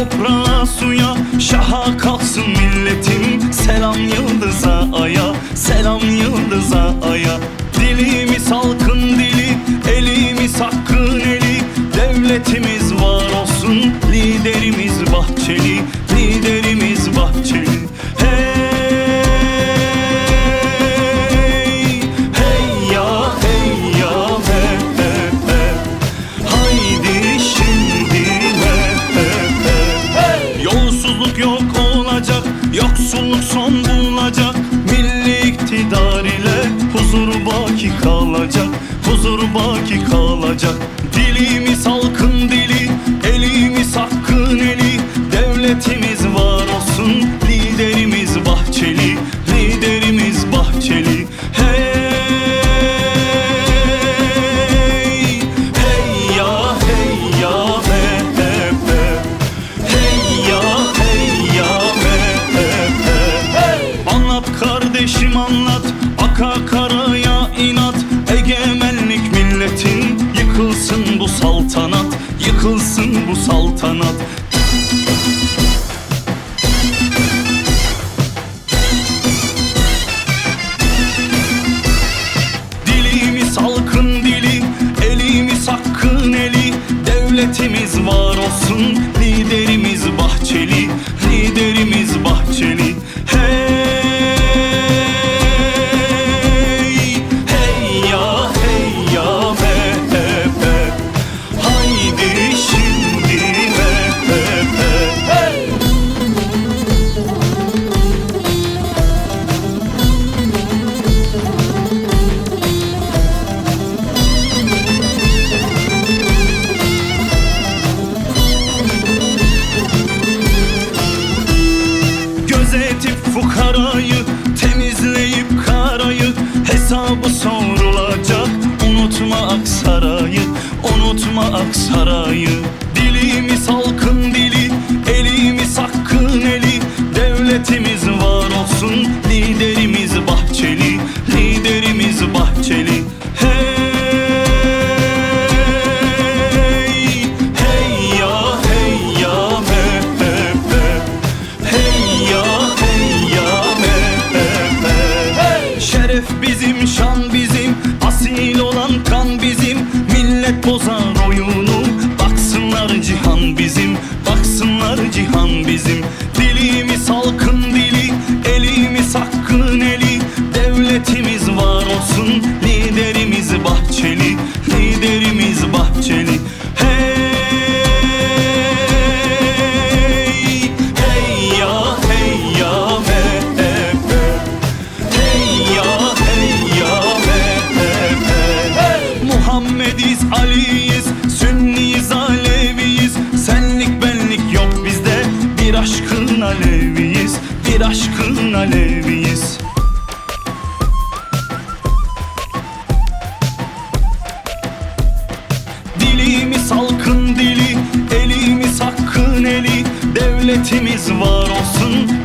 toprağa suya Şaha kalksın milletim Selam yıldıza aya Selam yıldıza aya. Dilimiz halkın dili Elimiz hakkın eli. Devletimiz var olsun Liderimiz bahçeli. Yok olacak Yoksulluk son bulacak. Milli iktidar ile Huzur baki kalacak Huzur baki kalacak. Dilimiz Yıkılsın bu saltanat. Dilimiz halkın dili, elimiz hakkın eli. Devletimiz var olsun, Hesabı sorulacak. Unutma Aksaray'ı Unutma Aksaray'ı. Dilimiz halkın dili Elimiz hakkın eli. Devletimiz var olsun Liderimiz Bahçeli Liderimiz Bahçeli bizim şan bizim Asil olan kan bizim. Millet bozar oyunu Baksınlar cihan bizim Baksınlar cihan bizim. Dilimiz halkın Devletimiz var olsun,